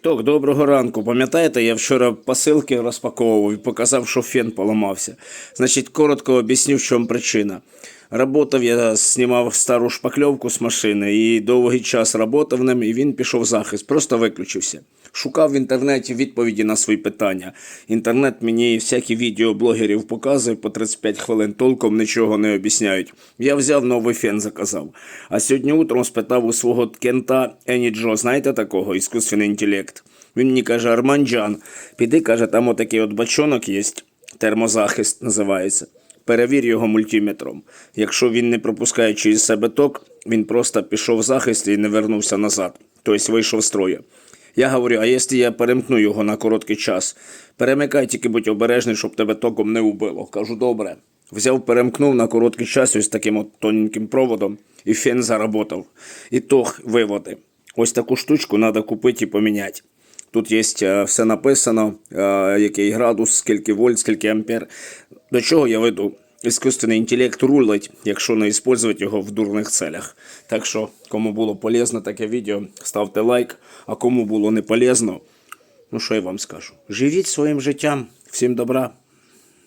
Так, доброго ранку. Пам'ятаєте, я вчора посилки розпаковував і показав, що фен поламався. Значить, коротко об'ясню, в чому причина. Работав я знімав стару шпакльовку з машини і довгий час работав ним, і він пішов в захист, просто виключився. Шукав в інтернеті відповіді на свої питання. Інтернет мені всякі відео блогерів показує по 35 хвилин, толком нічого не об'ясняють. Я взяв новий фен, заказав. А сьогодні утром спитав у свого кента Ені Джо, знаєте такого, іскусственний інтелект. Він мені каже, Арманджан, піди, каже, там отакий от бачонок є, термозахист називається. Перевір його мультиметром. Якщо він не пропускає через себе ток, він просто пішов в захист і не вернувся назад, тобто вийшов з строю. Я говорю, а якщо я перемкну його на короткий час, перемикай, тільки будь обережний, щоб тебе током не вбило. Кажу, добре. Взяв, перемкнув на короткий час ось таким от тоненьким проводом, і фен заработав. І ток виводи. Ось таку штучку треба купити і поміняти. Тут є е, все написано, е, який градус, скільки вольт, скільки ампер. До чого я веду? Іскусственний інтелект рулить, якщо не використовувати його в дурних целях. Так що, кому було полезно таке відео, ставте лайк, а кому було не полезно, ну що я вам скажу? Живіть своїм життям. Всім добра.